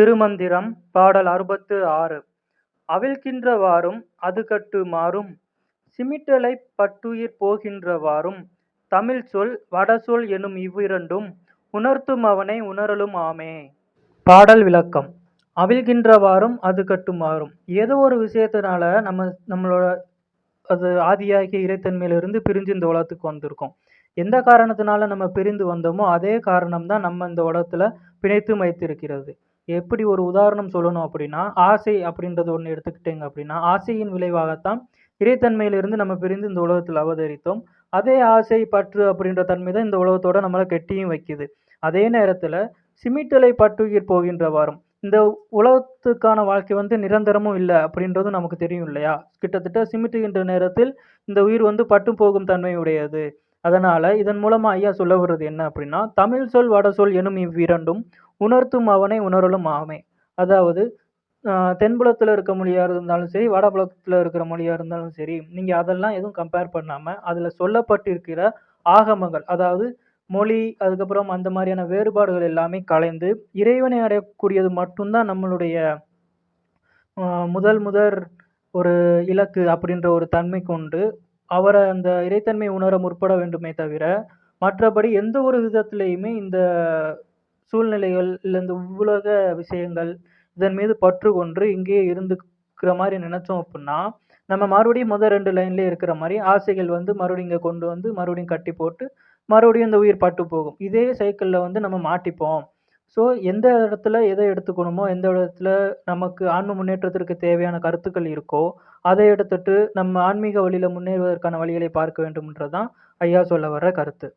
திருமந்திரம் பாடல் அறுபத்து ஆறு அவில்கின்றவாறும் அது கட்டு மாறும் சிமிட்டலை பட்டுயிர் போகின்றவாறும் தமிழ்ச்சொல் வடசொல் எனும் இவ்விரண்டும் உணர்த்தும் அவனை உணரலும் ஆமே. பாடல் விளக்கம் அவிழ்கின்றவாறும் அதுகட்டு மாறும் ஏதோ ஒரு விஷயத்தினால நம்ம நம்மளோட அது ஆதியாகிய இறைத்தன்மையிலிருந்து பிரிஞ்சு இந்த உலகத்துக்கு வந்திருக்கோம். எந்த காரணத்தினால நம்ம பிரிந்து வந்தோமோ அதே காரணம் தான் நம்ம இந்த உலகத்துல பிணைத்து வைத்திருக்கிறது. எப்படி ஒரு உதாரணம் சொல்லணும் அப்படின்னா ஆசை அப்படின்றது ஒன்று எடுத்துக்கிட்டீங்க அப்படின்னா ஆசையின் விளைவாகத்தான் இறைத்தன்மையிலிருந்து நம்ம பிரிந்து இந்த உலகத்தில் அவதரித்தோம். அதே ஆசை பற்று அப்படின்ற தன்மை தான் இந்த உலகத்தோட நம்மளை கெட்டியும் வைக்குது. அதே நேரத்தில் சிமிட்டலை பட்டுயிர் போகின்றவாறும் இந்த உலகத்துக்கான வாழ்க்கை வந்து நிரந்தரமும் இல்லை அப்படின்றதும் நமக்கு தெரியும் இல்லையா? கிட்டத்தட்ட சிமிட்டுகின்ற நேரத்தில் இந்த உயிர் வந்து பட்டு போகும் தன்மை உடையது. இதன் மூலமாக ஐயா சொல்ல வர்றது என்ன அப்படின்னா தமிழ் சொல் வட சொல் எனும் இவ்விரண்டும் உணர்த்தும் அவனை உணரலும் ஆமை. அதாவது தென்புலத்தில் இருக்க மொழியாக இருந்தாலும் சரி, வடபுலத்தில் இருக்கிற மொழியாக இருந்தாலும் சரி, நீங்கள் அதெல்லாம் எதுவும் கம்பேர் பண்ணாமல் அதில் சொல்லப்பட்டிருக்கிற ஆகமங்கள் அதாவது மொழி, அதுக்கப்புறம் அந்த மாதிரியான வேறுபாடுகள் எல்லாமே கலைந்து இறைவனை அடையக்கூடியது மட்டும்தான் நம்மளுடைய முதல் முதல் முதற் ஒரு இலக்கு அப்படின்ற ஒரு தன்மை கொண்டு அவரை அந்த இறைத்தன்மை உணர முற்பட வேண்டுமே தவிர, மற்றபடி எந்த ஒரு விதத்திலையுமே இந்த சூழ்நிலைகள், இல்லை இந்த உலக விஷயங்கள் இதன் மீது பற்று கொண்டு இங்கேயே இருந்துக்கிற மாதிரி நினச்சோம் அப்படின்னா நம்ம மறுபடியும் முதல் ரெண்டு லைன்லேயே இருக்கிற மாதிரி ஆசைகள் வந்து மறுபடியும் இங்கே கொண்டு வந்து மறுபடியும் கட்டி போட்டு, மறுபடியும் இந்த உயிர் பட்டு போகும். இதே சைக்கிளில் வந்து நம்ம மாட்டிப்போம். ஸோ எந்த இடத்துல எதை எடுத்துக்கணுமோ, எந்த இடத்துல நமக்கு ஆன்ம முன்னேற்றத்திற்கு தேவையான கருத்துக்கள் இருக்கோ, அதை எடுத்துட்டு நம்ம ஆன்மீக வழியில் முன்னேறுவதற்கான வழிகளை பார்க்க வேண்டும்ன்றது தான் ஐயா சொல்ல வர்ற கருத்து.